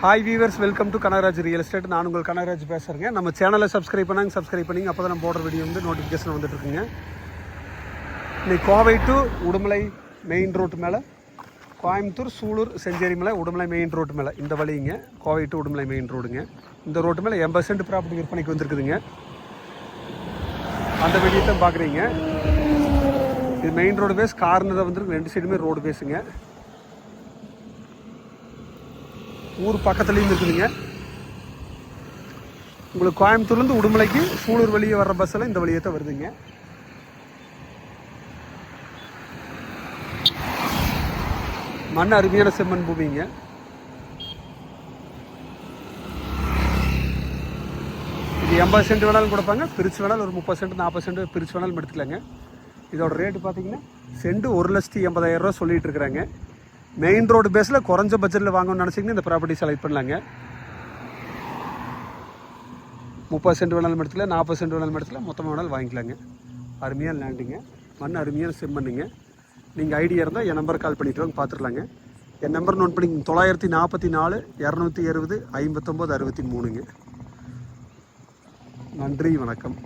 Hi viewers welcome to Kanagaraj real estate நான் உங்கள் கனகராஜ் பேசுகிறேங்க நம்ம சேனலை சப்ஸ்கிரைப் பண்ணாங்க சப்ஸ்கிரைப் பண்ணிங்க. அப்போ தான் நம்ம போடுற வீடியோ வந்து நோட்டிஃபிகேஷன் வந்துட்டுருக்குங்க. இன்னைக்கு Kovai to Udumalai main road மேலே கோயம்புத்தூர் சூலூர் செஞ்சேரி மலை உடுமலை மெயின் ரோட்டு மேலே. இந்த வழிங்க கோவை டு உடுமலை மெயின் ரோடுங்க இந்த ரோட்டு மேலே எண்பது சென்ட் ப்ராப்பர்ட்டி விற்பனைக்கு வந்திருக்குதுங்க. அந்த வீடியோ தான் பார்க்குறீங்க. இது மெயின் ரோடு பேஸ் கார்னர் வந்துருக்கு. ரெண்டு சைடுமே ரோடு பேஸுங்க ஊர் பக்கத்துலேயும் இருக்குதுங்க. உங்களுக்கு கோயம்புத்தூர்லேருந்து உடுமலைக்கு சூலூர் வழியே வர்ற பஸ்ஸில் இந்த வழியே தான் வருதுங்க. மண் அருமையான செம்மண் பூமிங்க. இது எண்பது சென்ட் வேணாலும் கொடுப்பாங்க. பிரிச்சு வேணாலும் ஒரு முப்பது சென்ட் நாற்பது சென்ட் பிரிச்சு வேணாலும் எடுத்துக்கலாங்க. இதோட ரேட்டு பார்த்தீங்கன்னா சென்ட் ஒரு லட்சத்தி எண்பதாயிரம் ரூபா சொல்லிட்டு இருக்கிறாங்க. மெயின் ரோடு பேஸில் குறைஞ்ச பட்ஜெட்டில் வாங்கணும்னு நினச்சிங்கன்னா இந்த ப்ராப்பர்ட்டி செலக்ட் பண்ணலாங்க. முப்பது சென்ட் வேணாலும் இடத்துல நாற்பது சென்ட் வேணாலும் இடத்துல மொத்தமாக வேணாலும் வாங்கிக்கலாங்க. அருமையாக லேண்டுங்க மண் அருமையாக செம் பண்ணுங்க. நீங்கள் ஐடியா இருந்தால் என் நம்பர் கால் பண்ணிட்டு வாங்க பார்த்துடலாங்க என் நம்பர் நோட் பண்ணிங்க தொள்ளாயிரத்தி நாற்பத்தி நாலு இரநூத்தி இருபது ஐம்பத்தொம்போது அறுபத்தி மூணுங்க. நன்றி வணக்கம்.